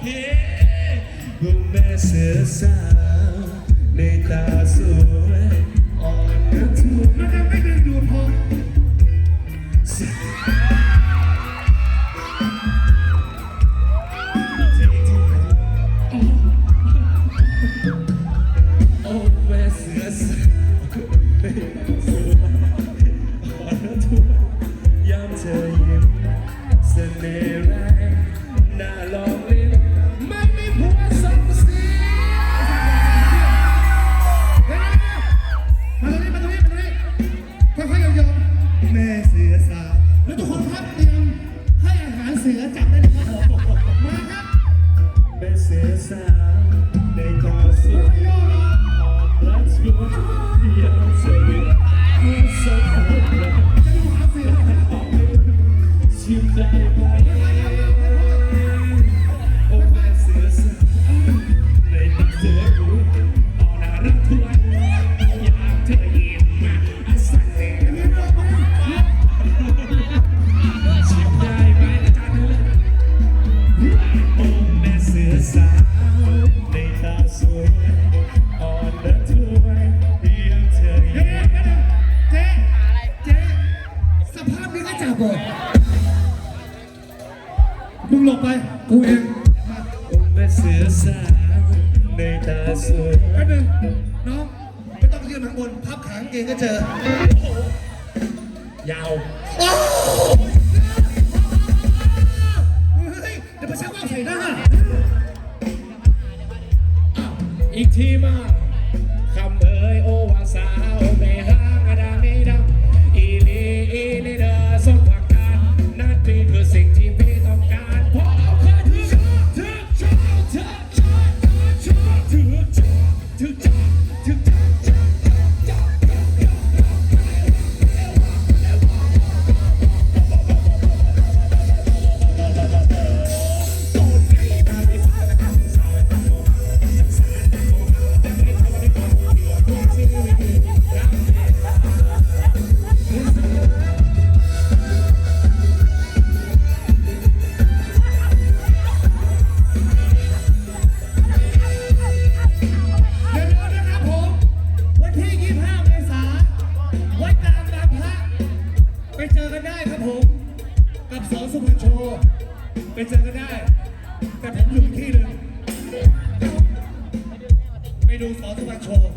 เคบุญแม่เสือสาวในตาสวยออนกระทุ่ทำ เสียสาว ไป กูเองผมเป็นเสือสาในตาสวยแป๊บนึงน้องไม่ต้องยืนข้างบนพับขางเองก็เจอ ยาวเฮ้ยเดี๋ยวไปเช้าว่าวใส่หน้า อีกทีมา กันโชว์ไปเจอกันได้ แต่ผมอยู่ที่หนึ่งไปดูสอสุวรรณโชว์